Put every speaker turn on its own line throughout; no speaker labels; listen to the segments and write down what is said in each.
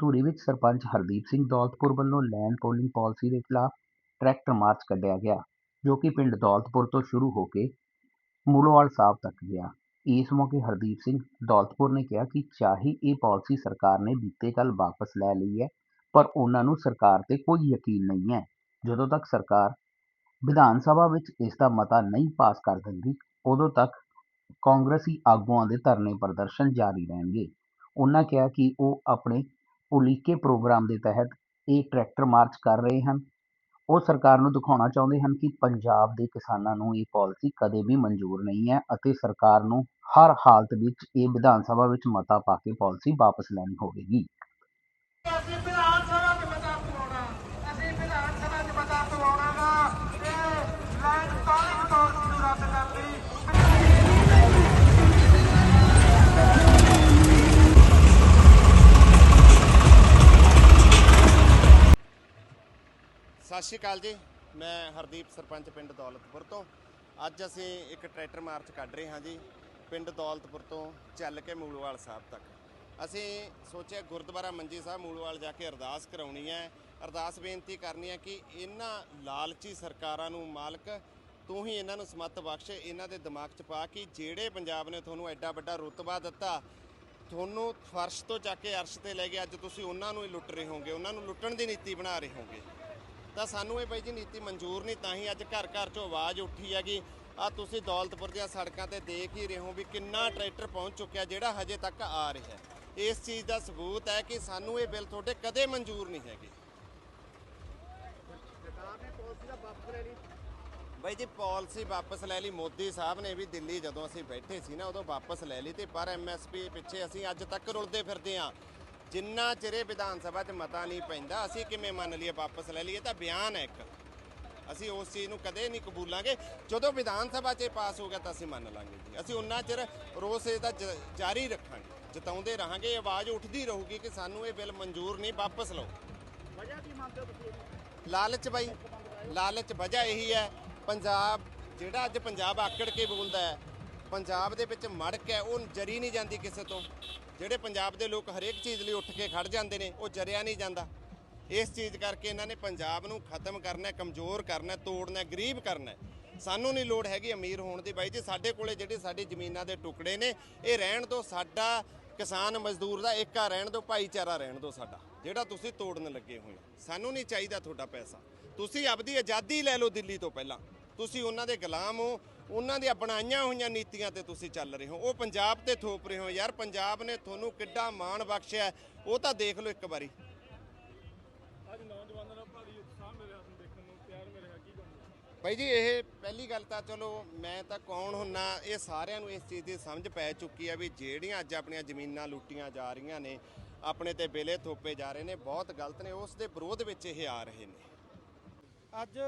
ਧੂਰੀ ਵਿੱਚ ਸਰਪੰਚ ਹਰਦੀਪ ਸਿੰਘ ਦੌਲਤਪੁਰ ਵੱਲੋਂ land pooling policy ਦੇ ਖਿਲਾਫ ਟਰੈਕਟਰ ਮਾਰਚ ਕੱਢਿਆ ਗਿਆ, ਜੋ ਕਿ ਪਿੰਡ ਦੌਲਤਪੁਰ ਤੋਂ ਸ਼ੁਰੂ ਹੋ ਕੇ ਮੂਲੋਵਾਲ ਸਾਹਿਬ ਤੱਕ ਗਿਆ। ਇਸ ਮੌਕੇ ਹਰਦੀਪ ਸਿੰਘ ਦੌਲਤਪੁਰ ਨੇ ਕਿਹਾ ਕਿ ਚਾਹੇ ਇਹ ਪਾਲਿਸੀ ਸਰਕਾਰ ਨੇ ਬੀਤੇ ਕੱਲ ਵਾਪਸ ਲੈ ਲਈ ਹੈ, ਪਰ ਉਹਨਾਂ ਨੂੰ ਸਰਕਾਰ ਤੇ ਕੋਈ ਯਕੀਨ ਨਹੀਂ ਹੈ। ਜਦੋਂ ਤੱਕ ਸਰਕਾਰ ਵਿਧਾਨ ਸਭਾ ਵਿੱਚ ਇਸ ਦਾ ਮਤਾ ਨਹੀਂ ਪਾਸ ਕਰ ਦਿੰਦੀ, ਉਦੋਂ ਤੱਕ ਕਾਂਗਰਸੀ ਆਗੂਆਂ ਦੇ ਧਰਨੇ ਪ੍ਰਦਰਸ਼ਨ ਜਾਰੀ ਰਹਿਣਗੇ। ਉਹਨਾਂ ਕਿਹਾ ਕਿ ਉਹ ਆਪਣੇ ਉਲੀਕੇ ਪ੍ਰੋਗਰਾਮ ਦੇ ਤਹਿਤ ਇਹ ਟਰੈਕਟਰ ਮਾਰਚ ਕਰ ਰਹੇ ਹਨ। ਉਹ ਸਰਕਾਰ ਨੂੰ ਦਿਖਾਉਣਾ ਚਾਹੁੰਦੇ ਹਨ ਕਿ ਪੰਜਾਬ ਦੇ ਕਿਸਾਨਾਂ ਨੂੰ ਇਹ ਪਾਲਿਸੀ ਕਦੇ ਵੀ ਮਨਜ਼ੂਰ ਨਹੀਂ ਹੈ ਅਤੇ ਸਰਕਾਰ ਨੂੰ ਹਰ ਹਾਲਤ ਵਿੱਚ ਇਹ ਵਿਧਾਨ ਸਭਾ ਵਿੱਚ ਮਤਾ ਪਾ ਕੇ ਪਾਲਿਸੀ ਵਾਪਸ ਲੈਣੀ ਹੋਵੇਗੀ।
ਸਤਿ ਸ਼੍ਰੀ ਅਕਾਲ ਜੀ। ਮੈਂ ਹਰਦੀਪ ਸਰਪੰਚ ਪਿੰਡ ਦੌਲਤਪੁਰ ਤੋਂ। ਅੱਜ ਅਸੀਂ ਇੱਕ ਟਰੈਕਟਰ ਮਾਰਚ ਕੱਢ ਰਹੇ ਹਾਂ ਜੀ, ਪਿੰਡ ਦੌਲਤਪੁਰ ਤੋਂ ਚੱਲ ਕੇ ਮੂਲਵਾਲ ਸਾਹਿਬ ਤੱਕ। ਅਸੀਂ ਸੋਚਿਆ ਗੁਰਦੁਆਰਾ ਮੰਜੀ ਸਾਹਿਬ ਮੂਲਵਾਲ ਜਾ ਕੇ ਅਰਦਾਸ ਕਰਾਉਣੀ ਹੈ। ਅਰਦਾਸ ਬੇਨਤੀ ਕਰਨੀ ਹੈ ਕਿ ਇਹਨਾਂ ਲਾਲਚੀ ਸਰਕਾਰਾਂ ਨੂੰ ਮਾਲਕ, ਤੂੰ ਹੀ ਇਹਨਾਂ ਨੂੰ ਸਮੱਤ ਬਖਸ਼, ਇਹਨਾਂ ਦੇ ਦਿਮਾਗ 'ਚ ਪਾ ਕਿ ਜਿਹੜੇ ਪੰਜਾਬ ਨੇ ਤੁਹਾਨੂੰ ਐਡਾ ਵੱਡਾ ਰੁਤਬਾ ਦਿੱਤਾ, ਤੁਹਾਨੂੰ ਫਰਸ਼ ਤੋਂ ਚੱਕ ਕੇ ਅਰਸ਼ ਤੇ ਲੈ ਗਏ ਅੱਜ ਤੁਸੀਂ ਉਹਨਾਂ ਨੂੰ ਹੀ ਲੁੱਟ ਰਹੇ ਹੋਗੇ ਉਹਨਾਂ ਨੂੰ ਲੁੱਟਣ ਦੀ ਨੀਤੀ ਬਣਾ ਰਹੇ ਹੋਗੇ ਤਾਂ ਸਾਨੂੰ ਇਹ ਬਾਈ ਜੀ ਨੀਤੀ ਮਨਜ਼ੂਰ ਨਹੀਂ, ਤਾਂ ਹੀ ਅੱਜ ਘਰ ਘਰ 'ਚੋਂ ਆਵਾਜ਼ ਉੱਠੀ ਹੈਗੀ। ਆ ਤੁਸੀਂ ਦੌਲਤਪੁਰ ਦੀਆਂ ਸੜਕਾਂ ਤੇ ਦੇਖ ਹੀ ਰਹੇ ਹੋ ਵੀ ਕਿੰਨਾ ਟਰੈਕਟਰ ਪਹੁੰਚ ਚੁੱਕਿਆ, ਜਿਹੜਾ ਹਜੇ ਤੱਕ ਆ ਰਿਹਾ ਇਸ ਚੀਜ਼ ਦਾ ਸਬੂਤ ਹੈ ਕਿ ਸਾਨੂੰ ਇਹ ਬਿੱਲ ਤੁਹਾਡੇ ਕਦੇ ਮਨਜ਼ੂਰ ਨਹੀਂ ਹੈਗੇ। ਬਾਈ ਜੀ ਪਾਲਿਸੀ ਵਾਪਸ ਲੈ ਲਈ, ਮੋਦੀ ਸਾਹਿਬ ਨੇ ਵੀ ਦਿੱਲੀ ਜਦੋਂ ਅਸੀਂ ਬੈਠੇ ਸੀ ਨਾ ਉਦੋਂ ਵਾਪਸ ਲੈ ਲਈ ਤੇ ਪਰ ਐਮਐਸਪੀ ਪਿੱਛੇ ਅਸੀਂ ਅੱਜ ਤੱਕ ਰੁਲਦੇ ਫਿਰਦੇ ਆਂ ਜਿੰਨਾ ਚਿਰੇ ਵਿਧਾਨ ਸਭਾ 'ਚ ਮਤਾ ਨਹੀਂ ਪੈਂਦਾ ਅਸੀਂ ਕਿਵੇਂ ਮੰਨ ਲਈਏ ਵਾਪਸ ਲੈ ਲਈਏ? ਤਾਂ ਬਿਆਨ ਹੈ ਇੱਕ। ਅਸੀਂ ਉਸ ਚੀਜ਼ ਨੂੰ ਕਦੇ ਨਹੀਂ ਕਬੂਲਾਂਗੇ। ਜਦੋਂ ਵਿਧਾਨ ਸਭਾ 'ਚ ਪਾਸ ਹੋ ਗਿਆ ਤਾਂ ਅਸੀਂ ਮੰਨ ਲਾਂਗੇ ਜੀ। ਅਸੀਂ ਉਨਾ ਚਿਰ ਰੋਸ ਇਹਦਾ ਜ- ਜਾਰੀ ਰੱਖਾਂਗੇ ਜਤਾਉਂਦੇ ਰਹਾਂਗੇ ਇਹ ਆਵਾਜ਼ ਉੱਠਦੀ ਰਹੂਗੀ ਕਿ ਸਾਨੂੰ ਇਹ ਬਿੱਲ ਮਨਜ਼ੂਰ ਨਹੀਂ ਵਾਪਸ ਲਓ। ਲਾਲਚ ਬਾਈ ਲਾਲਚ ਵਜ੍ਹਾ ਇਹੀ ਹੈ। ਪੰਜਾਬ ਜਿਹੜਾ ਅੱਜ ਪੰਜਾਬ ਆਕੜ ਕੇ ਬੋਲਦਾ ਹੈ ਪੰਜਾਬ ਦੇ ਵਿੱਚ ਮੜਕ ਹੈ, ਉਹ ਜਰੀ ਨਹੀਂ ਜਾਂਦੀ ਕਿਸੇ ਤੋਂ। ਜਿਹੜੇ ਪੰਜਾਬ ਦੇ ਲੋਕ ਹਰੇਕ ਚੀਜ਼ ਲਈ ਉੱਠ ਕੇ ਖੜ ਜਾਂਦੇ ਨੇ, ਉਹ ਜਰਿਆ ਨਹੀਂ ਜਾਂਦਾ। ਇਸ ਚੀਜ਼ ਕਰਕੇ ਇਹਨਾਂ ਨੇ ਪੰਜਾਬ ਨੂੰ ਖਤਮ ਕਰਨਾ ਕਮਜ਼ੋਰ ਕਰਨਾ ਤੋੜਨਾ ਗਰੀਬ ਕਰਨਾ ਸਾਨੂੰ ਨਹੀਂ ਲੋੜ ਹੈਗੀ ਅਮੀਰ ਹੋਣ ਦੀ। ਬਾਈ ਜੀ, ਸਾਡੇ ਕੋਲੇ ਜਿਹੜੇ ਸਾਡੀ ਜ਼ਮੀਨਾਂ ਦੇ ਟੁਕੜੇ ਨੇ, ਇਹ ਰਹਿਣ ਤੋਂ ਸਾਡਾ ਕਿਸਾਨ ਮਜ਼ਦੂਰ ਦਾ ਏਕਾ ਰਹਿਣ ਤੋਂ ਭਾਈਚਾਰਾ ਰਹਿਣ ਤੋਂ ਸਾਡਾ। ਜਿਹੜਾ ਤੁਸੀਂ ਤੋੜਨ ਲੱਗੇ ਹੋਏ ਸਾਨੂੰ ਨਹੀਂ ਚਾਹੀਦਾ ਤੁਹਾਡਾ ਪੈਸਾ। ਤੁਸੀਂ ਆਪਦੀ ਆਜ਼ਾਦੀ ਲੈ ਲਓ ਦਿੱਲੀ ਤੋਂ ਪਹਿਲਾਂ। ਤੁਸੀਂ ਉਹਨਾਂ ਦੇ ਗੁਲਾਮ ਹੋ ਉਹਨਾਂ ਦੀਆਂ ਬਣਾਈਆਂ ਹੋਈਆਂ ਨੀਤੀਆਂ ਤੇ ਤੁਸੀਂ ਚੱਲ ਰਹੇ ਹੋ। ਉਹ ਪੰਜਾਬ ਤੇ ਥੋਪ ਰਹੇ ਹੋ। ਯਾਰ ਪੰਜਾਬ ਨੇ ਤੁਹਾਨੂੰ ਕਿੱਡਾ ਮਾਣ ਬਖਸ਼ਿਆ ਉਹ ਤਾਂ ਦੇਖ ਲਓ ਇੱਕ ਵਾਰੀ। ਭਾਈ ਜੀ ਇਹ ਪਹਿਲੀ ਗੱਲ ਤਾਂ ਚਲੋ ਮੈਂ ਤਾਂ ਕੌਣ ਹੁੰਨਾ ਇਹ ਸਾਰਿਆਂ ਨੂੰ ਇਸ ਚੀਜ਼ ਦੀ ਸਮਝ ਪੈ ਚੁੱਕੀ ਹੈ ਵੀ ਜਿਹੜੀਆਂ ਅੱਜ ਆਪਣੀਆਂ ਜ਼ਮੀਨਾਂ ਲੁੱਟੀਆਂ ਜਾ ਰਹੀਆਂ ਨੇ ਆਪਣੇ ਤੇ ਬਿਲੇ ਥੋਪੇ ਜਾ ਰਹੇ ਨੇ ਬਹੁਤ ਗਲਤ ਨੇ ਉਸ ਦੇ ਵਿਰੋਧ ਵਿੱਚ ਇਹ ਆ ਰਹੇ ਨੇ।
ਅੱਜ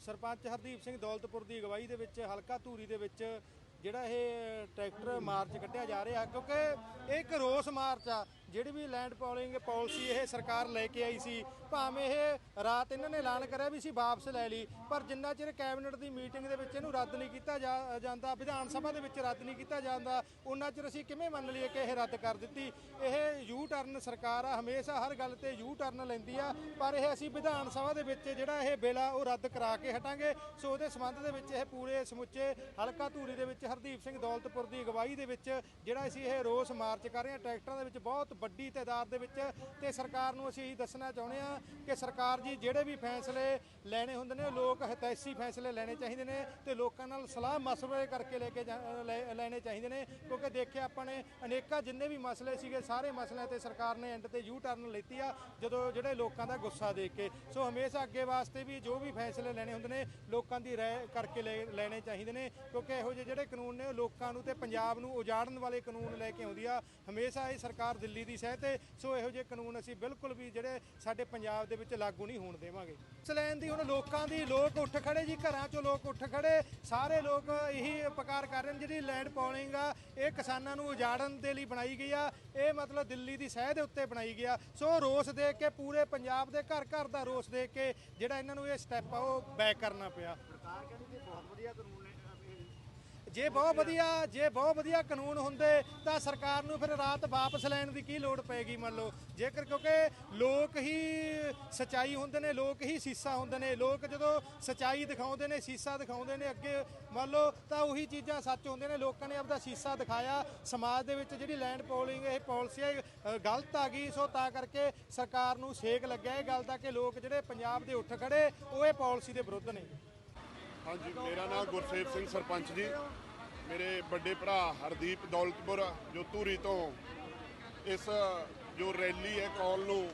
ਸਰਪੰਚ ਹਰਦੀਪ ਸਿੰਘ ਦੌਲਤਪੁਰ ਦੀ ਅਗਵਾਈ ਦੇ ਵਿੱਚ ਹਲਕਾ ਧੂਰੀ ਦੇ ਵਿੱਚ ਜਿਹੜਾ ਇਹ ਟਰੈਕਟਰ ਮਾਰਚ ਕੱਢਿਆ ਜਾ ਰਿਹਾ ਕਿਉਂਕਿ ਇਹ ਇੱਕ ਰੋਸ ਮਾਰਚ ਆ। ਜਿਹੜੀ ਵੀ ਲੈਂਡ ਪੋਲਿੰਗ ਪਾਲਿਸੀ ਇਹ ਸਰਕਾਰ ਲੈ ਕੇ ਆਈ ਸੀ, ਭਾਵੇਂ ਇਹ ਰਾਤ ਇਹਨਾਂ ਨੇ ਐਲਾਨ ਕਰਿਆ ਵੀ ਸੀ ਵਾਪਸ ਲੈ ਲਈ, ਪਰ ਜਿੰਨਾ ਚਿਰ ਕੈਬਨਿਟ ਦੀ ਮੀਟਿੰਗ ਦੇ ਵਿੱਚ ਇਹਨੂੰ ਰੱਦ ਨਹੀਂ ਕੀਤਾ ਜਾ- ਜਾਂਦਾ, ਵਿਧਾਨ ਸਭਾ ਦੇ ਵਿੱਚ ਰੱਦ ਨਹੀਂ ਕੀਤਾ ਜਾਂਦਾ, ਉਹਨਾਂ ਚਿਰ ਅਸੀਂ ਕਿਵੇਂ ਮੰਨ ਲਈਏ ਕਿ ਇਹ ਰੱਦ ਕਰ ਦਿੱਤੀ? ਇਹ ਯੂ ਟਰਨ ਸਰਕਾਰ ਆ, ਹਮੇਸ਼ਾ ਹਰ ਗੱਲ ਤੇ ਯੂ ਟਰਨ ਲੈਂਦੀ ਆ, ਪਰ ਇਹ ਅਸੀਂ ਵਿਧਾਨ ਸਭਾ ਦੇ ਵਿੱਚ ਜਿਹੜਾ ਇਹ ਬਿੱਲ ਆ, ਉਹ ਰੱਦ ਕਰਾ ਕੇ ਹਟਾਂਗੇ। ਸੋ ਉਹਦੇ ਸੰਬੰਧ ਦੇ ਵਿੱਚ ਇਹ ਪੂਰੇ ਸਮੁੱਚੇ ਹਲਕਾ ਧੂਰੀ ਦੇ ਵਿੱਚ ਹਰਦੀਪ ਸਿੰਘ ਦੌਲਤਪੁਰ ਦੀ ਅਗਵਾਈ ਦੇ ਵਿੱਚ ਜਿਹੜਾ ਅਸੀਂ ਇਹ ਰੋਸ ਮਾਰਚ ਕਰ ਰਹੇ ਹਾਂ, ਟਰੈਕਟਰਾਂ ਦੇ ਵਿੱਚ ਬਹੁਤ ਵੱਡੀ ਤਾਦਾਦ ਦੇ ਵਿੱਚ ਤੇ ਸਰਕਾਰ ਨੂੰ ਅਸੀਂ ਇਹੀ ਦੱਸਣਾ ਚਾਹੁੰਦੇ ਆ ਕਿ ਸਰਕਾਰ ਜੀ, ਜਿਹੜੇ ਵੀ ਫੈਸਲੇ ਲੈਣੇ ਹੁੰਦੇ ਨੇ, ਲੋਕ ਹਿਤੈਸ਼ੀ ਫੈਸਲੇ ਲੈਣੇ ਚਾਹੀਦੇ ਨੇ ਤੇ ਲੋਕਾਂ ਨਾਲ ਸਲਾਹ ਮਸ਼ਵਰੇ ਕਰਕੇ ਲੈ ਕੇ ਜਾ- ਲੈ- ਲੈਣੇ ਚਾਹੀਦੇ ਨੇ ਕਿਉਂਕਿ ਦੇਖਿਆ ਆਪਾਂ ਨੇ, ਅਨੇਕਾਂ ਜਿੰਨੇ ਵੀ ਮਸਲੇ ਸੀਗੇ, ਸਾਰੇ ਮਸਲਿਆਂ ਤੇ ਸਰਕਾਰ ਨੇ ਐਂਡ ਤੇ ਯੂ ਟਰਨ ਲੈਤੀ ਆ, ਜਦੋਂ ਜਿਹੜੇ ਲੋਕਾਂ ਦਾ ਗੁੱਸਾ ਦੇਖ ਕੇ। ਸੋ ਹਮੇਸ਼ਾ ਅੱਗੇ ਵਾਸਤੇ ਵੀ ਜੋ ਵੀ ਫੈਸਲੇ ਲੈਣੇ ਹੁੰਦੇ ਨੇ, ਲੋਕਾਂ ਦੀ ਰਾਏ ਕਰਕੇ ਲੈ- ਲੈਣੇ ਚਾਹੀਦੇ ਨੇ ਕਿਉਂਕਿ ਇਹੋ ਜਿਹੇ ਜਿਹੜੇ ਕਾਨੂੰਨ ਨੇ, ਉਹ ਲੋਕਾਂ ਨੂੰ ਤੇ ਪੰਜਾਬ ਨੂੰ ਉਜਾੜਨ ਵਾਲੇ ਕਾਨੂੰਨ ਲੈ ਕੇ ਆਉਂਦੀ ਆ। ਹਮੇਸ਼ਾ ਇਹ ਸਰਕਾਰ ਦਿੱਲੀ ਦੀ ਸਹਿ ਤੇ ਸੋ ਇਹੋ ਜਿਹੇ ਕਾਨੂੰਨ ਅਸੀਂ ਬਿਲਕੁਲ ਵੀ ਜਿਹੜੇ ਸਾਡੇ ਪੰਜਾਬ ਦੇ ਵਿੱਚ ਲਾਗੂ ਨਹੀਂ ਹੋਣ ਦੇਵਾਂਗੇ। ਸਲੈਨ ਦੀ ਹੁਣ ਲੋਕਾਂ ਦੀ ਲੋਕ ਉੱਠ ਖੜੇ ਜੀ, ਘਰਾਂ 'ਚੋਂ ਲੋਕ ਉੱਠ ਖੜੇ, ਸਾਰੇ ਲੋਕ ਇਹੀ ਪੁਕਾਰ ਕਰ ਰਹੇ ਨੇ, ਜਿਹੜੀ ਲੈਂਡ ਪੋਲਿੰਗ ਆ, ਇਹ ਕਿਸਾਨਾਂ ਨੂੰ ਉਜਾੜਨ ਦੇ ਲਈ ਬਣਾਈ ਗਈ ਆ, ਇਹ ਮਤਲਬ ਦਿੱਲੀ ਦੀ ਸਹਿ ਦੇ ਉੱਤੇ ਬਣਾਈ ਗਿਆ। ਸੋ ਰੋਸ ਦੇਖ ਕੇ, ਪੂਰੇ ਪੰਜਾਬ ਦੇ ਘਰ ਘਰ ਦਾ ਰੋਸ ਦੇਖ ਕੇ, ਜਿਹੜਾ ਇਹਨਾਂ ਨੂੰ ਇਹ ਸਟੈਪ ਆ, ਉਹ ਬੈਕ ਕਰਨਾ ਪਿਆ। ਜੇ ਬਹੁਤ ਵਧੀਆ, ਜੇ ਬਹੁਤ ਵਧੀਆ ਕਾਨੂੰਨ ਹੁੰਦੇ ਤਾਂ ਸਰਕਾਰ ਨੂੰ ਫਿਰ ਰਾਤ ਵਾਪਸ ਲੈਣ ਦੀ ਕੀ ਲੋੜ ਪਏਗੀ ਮੰਨ ਲਓ। ਜੇਕਰ ਕਿਉਂਕਿ ਲੋਕ ਹੀ ਸਚਾਈ ਹੁੰਦੇ ਨੇ, ਲੋਕ ਹੀ ਸੀਸਾ ਹੁੰਦੇ ਨੇ, ਲੋਕ ਜਦੋਂ ਸਚਾਈ ਦਿਖਾਉਂਦੇ ਨੇ, ਸੀਸਾ ਦਿਖਾਉਂਦੇ ਨੇ ਅੱਗੇ, ਮੰਨ ਲਓ ਤਾਂ ਉਹੀ ਚੀਜ਼ਾਂ ਸੱਚ ਹੁੰਦੇ ਨੇ। ਲੋਕਾਂ ਨੇ ਆਪਦਾ ਸੀਸਾ ਦਿਖਾਇਆ। ਸਮਾਜ ਦੇ ਵਿੱਚ ਜਿਹੜੀ ਲੈਂਡ ਪੋਲਿੰਗ ਇਹ ਪਾਲਿਸੀ ਹੈ ਗਲਤ ਆ ਗਈ। ਸੋ ਤਾਂ ਕਰਕੇ ਸਰਕਾਰ ਨੂੰ ਸੇਕ ਲੱਗਿਆ। ਇਹ ਗੱਲ ਦਾ ਕਿ ਲੋਕ ਜਿਹੜੇ ਪੰਜਾਬ ਦੇ ਉੱਠ ਖੜੇ, ਉਹ ਇਹ ਪਾਲਿਸੀ ਦੇ ਵਿਰੁੱਧ ਨੇ।
ਹਾਂਜੀ, ਮੇਰਾ ਨਾਮ ਗੁਰਸੇਵ ਸਿੰਘ ਸਰਪੰਚ ਜੀ। ਮੇਰੇ ਵੱਡੇ ਭਰਾ ਹਰਦੀਪ ਦੌਲਤਪੁਰ ਜੋ ਧੂਰੀ ਤੋਂ ਇਸ ਜੋ ਰੈਲੀ ਹੈ ਕਾਲ ਨੂੰ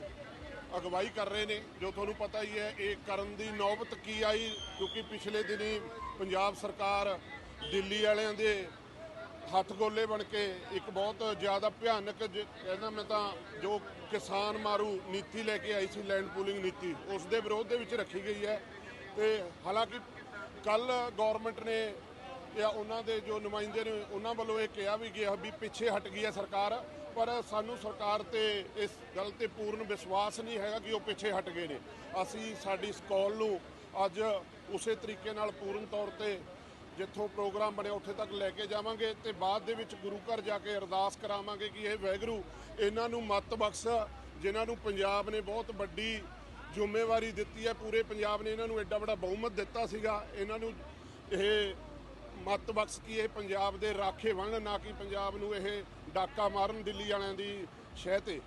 ਅਗਵਾਈ ਕਰ ਰਹੇ ਨੇ, ਜੋ ਤੁਹਾਨੂੰ ਪਤਾ ਹੀ ਹੈ, ਇਹ ਕਰਨ ਦੀ ਨੌਬਤ ਕੀ ਆਈ, ਕਿਉਂਕਿ ਪਿਛਲੇ ਦਿਨੀ ਪੰਜਾਬ ਸਰਕਾਰ ਦਿੱਲੀ ਵਾਲਿਆਂ ਦੇ ਹੱਥ ਗੋਲੇ ਬਣ ਕੇ ਇੱਕ ਬਹੁਤ ਜ਼ਿਆਦਾ ਭਿਆਨਕ ਜ- ਕਹਿੰਦਾ ਮੈਂ ਤਾਂ ਜੋ ਕਿਸਾਨ ਮਾਰੂ ਨੀਤੀ ਲੈ ਕੇ ਆਈ ਸੀ, ਲੈਂਡ ਪੂਲਿੰਗ ਨੀਤੀ, ਉਸ ਦੇ ਵਿਰੋਧ ਦੇ ਵਿੱਚ ਰੱਖੀ ਗਈ ਹੈ ਤੇ ਹਾਲਾਂਕਿ ਕੱਲ ਗਵਰਨਮੈਂਟ ਨੇ ਜਾਂ ਉਹਨਾਂ ਦੇ ਜੋ ਨੁਮਾਇੰਦੇ ਨੇ, ਉਹਨਾਂ ਵੱਲੋਂ ਇਹ ਕਿਹਾ ਵੀ ਗਿਆ ਵੀ ਪਿੱਛੇ ਹਟ ਗਈ ਹੈ ਸਰਕਾਰ, ਪਰ ਸਾਨੂੰ ਸਰਕਾਰ ਤੇ ਇਸ ਗੱਲ ਤੇ ਪੂਰਨ ਵਿਸ਼ਵਾਸ ਨਹੀਂ ਹੈਗਾ ਕਿ ਉਹ ਪਿੱਛੇ ਹਟ ਗਏ ਨੇ। ਅਸੀਂ ਸਾਡੀ ਇਸ ਨੂੰ ਅੱਜ ਉਸੇ ਤਰੀਕੇ ਨਾਲ ਪੂਰਨ ਤੌਰ ਤੇ ਜਿੱਥੋਂ ਪ੍ਰੋਗਰਾਮ ਬਣਿਆ, ਉੱਥੇ ਤੱਕ ਲੈ ਕੇ ਜਾਵਾਂਗੇ ਤੇ ਬਾਅਦ ਦੇ ਵਿੱਚ ਗੁਰੂ ਘਰ ਜਾ ਕੇ ਅਰਦਾਸ ਕਰਾਵਾਂਗੇ ਕਿ ਇਹ ਵੈਗਰੂ ਇਹਨਾਂ ਨੂੰ ਮੱਤ ਬਖਸ਼, ਜਿਨ੍ਹਾਂ ਨੂੰ ਪੰਜਾਬ ਨੇ ਬਹੁਤ ਵੱਡੀ ਜ਼ਿੰਮੇਵਾਰੀ ਦਿੱਤੀ ਹੈ। ਪੂਰੇ ਪੰਜਾਬ ਨੇ ਇਹਨਾਂ ਨੂੰ ਐਡਾ ਵੱਡਾ ਬਹੁਮਤ ਦਿੱਤਾ ਸੀਗਾ। ਇਹਨਾਂ ਨੂੰ ਇਹ ਮੱਤ ਬਖਸ਼ ਕੀ ਇਹ ਪੰਜਾਬ ਦੇ ਰਾਖੇ ਬਣਨ ਨਾ ਕਿ ਪੰਜਾਬ ਨੂੰ ਇਹ ਡਾਕਾ ਮਾਰਨ ਦਿੱਲੀ ਵਾਲਿਆਂ ਦੀ ਸ਼ਹਿ ਤੇ।